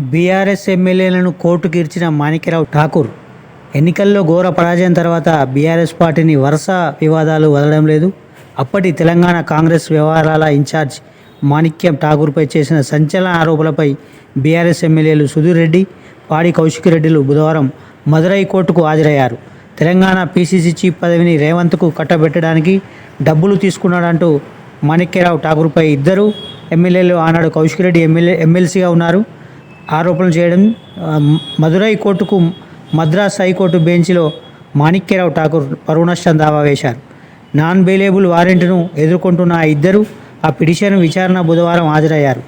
BRS ఎమ్మెల్యేలను కోర్టుకు ఇచ్చిన మాణిక్యరావు ఠాకూర్. ఎన్నికల్లో ఘోర పరాజయం తర్వాత బీఆర్ఎస్ పార్టీని వరుస వివాదాలు వదలడం లేదు. అప్పటి తెలంగాణ కాంగ్రెస్ వ్యవహారాల ఇన్ఛార్జ్ మాణిక్యం ఠాకూర్పై చేసిన సంచలన ఆరోపణలపై బీఆర్ఎస్ ఎమ్మెల్యేలు సుధీర్ రెడ్డి పాడి కౌశిక్ రెడ్డిలు బుధవారం మదురై కోర్టుకు హాజరయ్యారు. తెలంగాణ పీసీసీ చీఫ్ పదవిని రేవంత్కు కట్టబెట్టడానికి డబ్బులు తీసుకున్నాడంటూ మాణిక్యరావు ఠాకూర్పై ఇద్దరు ఎమ్మెల్యేలు ఆనాడు కౌశిక్ రెడ్డి ఎమ్మెల్యే ఎమ్మెల్సీగా ఉన్నారు. ఆరోపణలు చేయడం మదురై కోర్టుకు మద్రాస్ హైకోర్టు బెంచ్లో మాణిక్యరావు ఠాకూర్ పరువు దావా వేశారు. నాన్ బెయిలేబుల్ వారెంట్ను ఎదుర్కొంటున్న ఆ ఇద్దరు ఆ పిటిషన్ విచారణ బుధవారం హాజరయ్యారు.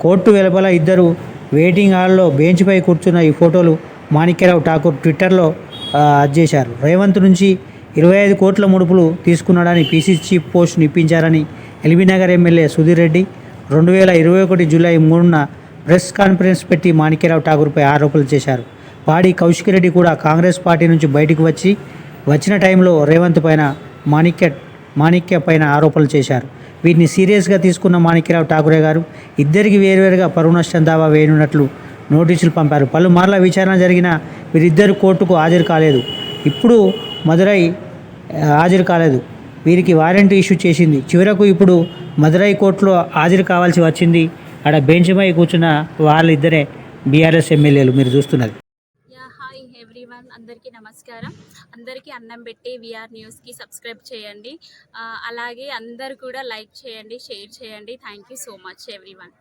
కోర్టు వెలుపల ఇద్దరు వెయిటింగ్ హాల్లో బెంచ్పై కూర్చున్న ఈ ఫోటోలు మాణిక్యరావు ఠాకూర్ ట్విట్టర్లో చేశారు. రేవంత్ నుంచి ఇరవై ఐదు కోట్ల ముడుపులు తీసుకున్నాడని పీసీసీ చీఫ్ పోస్ట్ నిప్పించారని ఎల్బీనగర్ ఎమ్మెల్యే సుధీర్ రెడ్డి రెండు వేల ఇరవై ఒకటి జూలై మూడున ప్రెస్ కాన్ఫరెన్స్ పెట్టి మాణిక్యరావు ఠాకూర్పై ఆరోపణలు చేశారు. పాడి కౌశిక్ రెడ్డి కూడా కాంగ్రెస్ పార్టీ నుంచి బయటకు వచ్చి వచ్చిన టైంలో రేవంత్ పైన మాణిక్య మాణిక్య పైన ఆరోపణలు చేశారు. వీటిని సీరియస్గా తీసుకున్న మాణిక్యరావు ఠాకూరే గారు ఇద్దరికి వేరువేరుగా పరువు నష్టం దావా వేయనున్నట్లు నోటీసులు పంపారు. పలుమార్ల విచారణ జరిగిన వీరిద్దరు కోర్టుకు హాజరు కాలేదు. ఇప్పుడు మదురై హాజరు కాలేదు. వీరికి వారెంట్ ఇష్యూ చేసింది. చివరకు ఇప్పుడు మదురై కోర్టులో హాజరు కావాల్సి వచ్చింది. ఆడ బెంచ్ పై కూర్చున్న వాళ్ళిద్దరే బీఆర్ఎస్ ఎమ్మెల్యేలు మీరు చూస్తున్నది. యా హాయ్ ఎవ్రీవన్ అందరికీ నమస్కారం. అందరికీ అన్నం పెట్టి విఆర్ న్యూస్కి సబ్స్క్రైబ్ చేయండి. అలాగే అందరు కూడా లైక్ చేయండి షేర్ చేయండి. Thank you so much everyone.